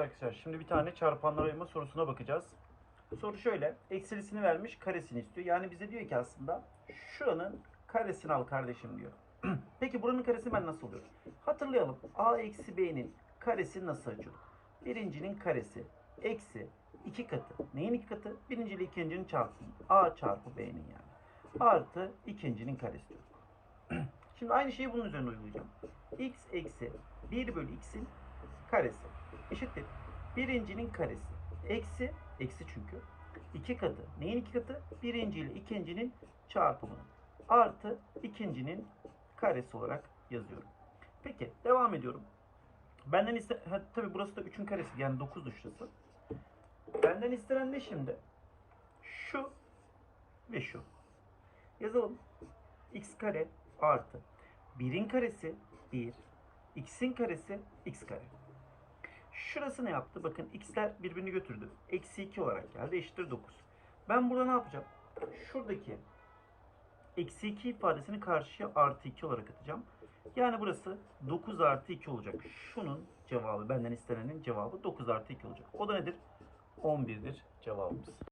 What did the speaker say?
arkadaşlar şimdi bir tane çarpanlar ayırma sorusuna bakacağız. Soru şöyle. Eksilisini vermiş karesini istiyor. Yani bize diyor ki aslında şuranın karesini al kardeşim diyor. Peki buranın karesi ben nasıl oluyor? Hatırlayalım. A eksi B'nin karesi nasıl açıyorduk? Birincinin karesi eksi iki katı. Neyin iki katı? Birinci ile ikincinin çarpımı. A çarpı B'nin yani. Artı ikincinin karesi diyor. Şimdi aynı şeyi bunun üzerine uygulayacağım. x eksi 1 bölü x'in karesi eşittir. Birincinin karesi eksi, eksi çünkü. iki katı. Neyin iki katı? Birinci ile ikincinin çarpımı. Artı ikincinin karesi olarak yazıyorum. Peki devam ediyorum. Benden iste ha, tabii burası da 3'ün karesi yani 9 şurası. Benden istenen ne şimdi? Şu ve şu. Yazalım. x kare artı 1'in karesi 1, x'in karesi x kare. Şurası ne yaptı? Bakın x'ler birbirini götürdü. Eksi 2 olarak geldi. Eşittir 9. Ben burada ne yapacağım? Şuradaki eksi 2 ifadesini karşıya artı 2 olarak atacağım. Yani burası 9 artı 2 olacak. Şunun cevabı, benden istenenin cevabı 9 artı 2 olacak. O da nedir? 11'dir cevabımız.